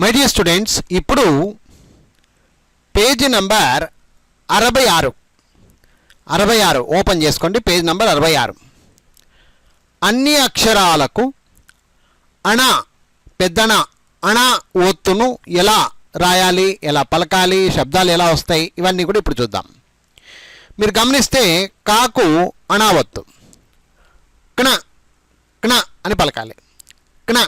My dear students ఇప్పుడు page number అరవై ఆరు. అరవై ఆరు ఓపెన్ చేసుకోండి. పేజ్ నంబర్ అరవై ఆరు. అన్ని అక్షరాలకు అణ పెద్దణ అణ ఒత్తును ఎలా రాయాలి ఎలా పలకాలి శబ్దాలు ఎలా వస్తాయి ఇవన్నీ కూడా ఇప్పుడు చూద్దాం. మీరు గమనిస్తే కాకు అణావత్తు కణ కణ అని పలకాలి. కణ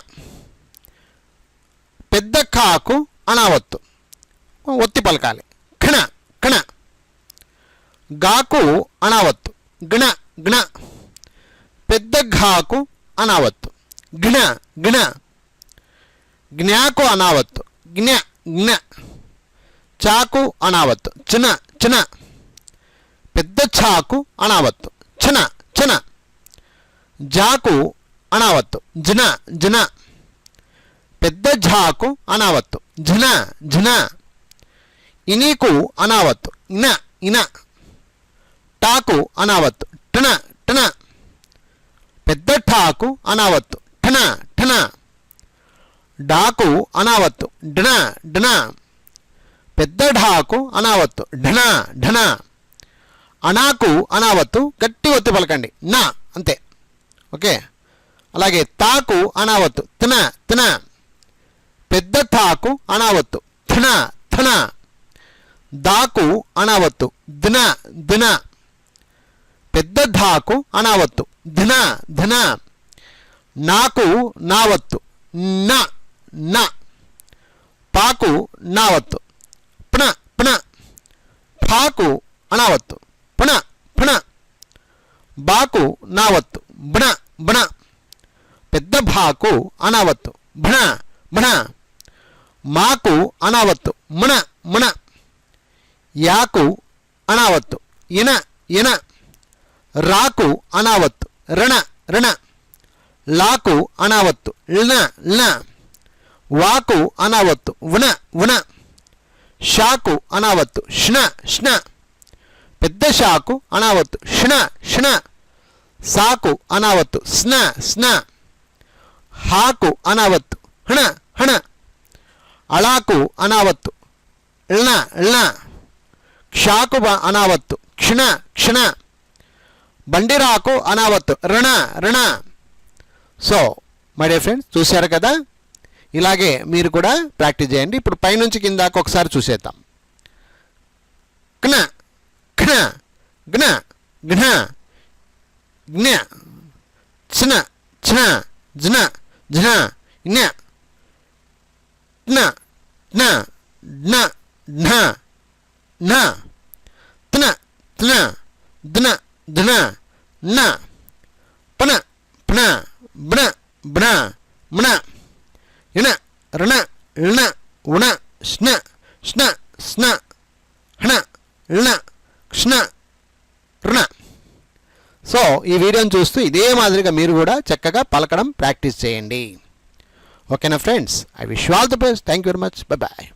పెద్ద కాకు అనావత్తు. ఒత్తి పలకాలి. ఘణ కణ గాకు అనావత్తు. గణ గణ పెద్ద ఘాకు అనావత్తు. గిణ గణ జ్ఞాకు అనావత్తు. జ్ఞ జ్ఞ. చాకు అనావత్తు. చిన చిన. పెద్ద చాకు అనావత్తు. చన చన. జాకు అనావత్తు. జన జన. పెద్ద ఝాకు అనావత్తు. ఝన ఝన. ఇనీకు అనావత్తు. ఇన ఇన. టాకు అనావత్తు. టన టన పెద్ద ఠాకు అనావత్తు. ఠన ఠన. డాకు అనావత్తు. డన డన పెద్ద ఢాకు అనావత్తు. ఢన ఢన. అనాకు అనావత్తు. గట్టి ఒత్తి పలకండి. నా అంతే. ఓకే? అలాగే తాకు అనావత్తు. తిన తిన. పెద్ద ఠాకు అనవత్తు. థన థన. దాకు అనవత్తు. దిన దిన పెద్ద ధాకు అనవత్తు. ధిన ధిన. నాకు నావత్తు. న న. పాకు నావత్తు. ప్ణ ప్ణ ఫాకు అనవత్తు. పణ పణ బాకు నావత్తు. బణ బణ పెద్ద భాకు అనవత్తు. భణ భణ మాకు అనావత్తు. మున మున. యాకు అనావత్తు. ఇన ఇన. రాకు అనావత్తు. రణ రణ. లాకు అనావత్తు. ల్న ల్న వాకు అనావత్తు. ఉన ఉన షాకు అనావత్తు. ష్ణ ష్ణ. పెద్ద షాకు అనావత్తు. ష్ణ ష్ణ. సాకు అనావత్తు. స్న స్న హాకు అనావత్తు. హణ హణ అళాకు అనావత్తు. ళ్న ళ్న క్షాకు బ- అనావత్తు. క్షణ క్షణ. బండిరాకు అనావత్తు. రణ రణ. సో మై డియర్ ఫ్రెండ్స్ చూశారు కదా? ఇలాగే మీరు కూడా ప్రాక్టీస్ చేయండి. ఇప్పుడు పైనుంచి కిందాక ఒకసారి చూసేద్దాం. క్న ఘ్న జ్ఞ ఘ్న. జ్ఞ చ్న ఛ్న. జ్న ఝ్న జ్ఞ జ్న జ్న న న న త్న త్న ద్న ధన న పన పన బ్న బ్న మన ఇణ రణ ఇణ ఉణ స్న స్న స్న హణ ఇణ కృష్ణ రుణ సో ఈ వీడియోని చూస్తూ ఇదే మాదిరిగా మీరు కూడా చక్కగా పలకడం ప్రాక్టీస్ చేయండి. ఓకేనా friends I wish all the best thank you very much bye bye